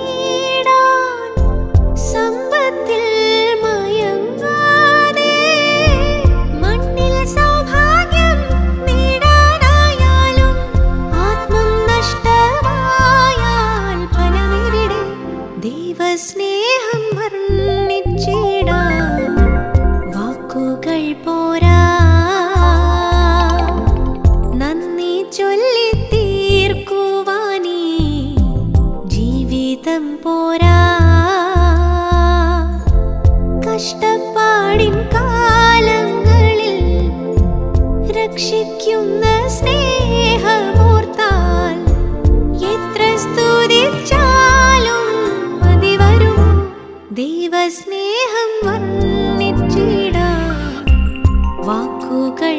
സ്വസ്ഥമായുറങ്ങിടാൻ സമ്പത്തിൽ മയങ്ങാതെ മണ്ണിൽ സൗഭാഗ്യം നേടാനായാലും ആത്മം നഷ്ടമായാൽ ഫലമിരിടെ ദൈവസ്നേഹം വർണി ജീവിതം പോരാ. കഷ്ടപ്പാടിൻ കാലങ്ങളിൽ രക്ഷിക്കുന്ന സ്നേഹമോർത്താൽ എത്ര സ്തുതിച്ചാലും മതി വരും. ദൈവസ്നേഹം വർണിച്ചിടാ. വാക്കുകൾ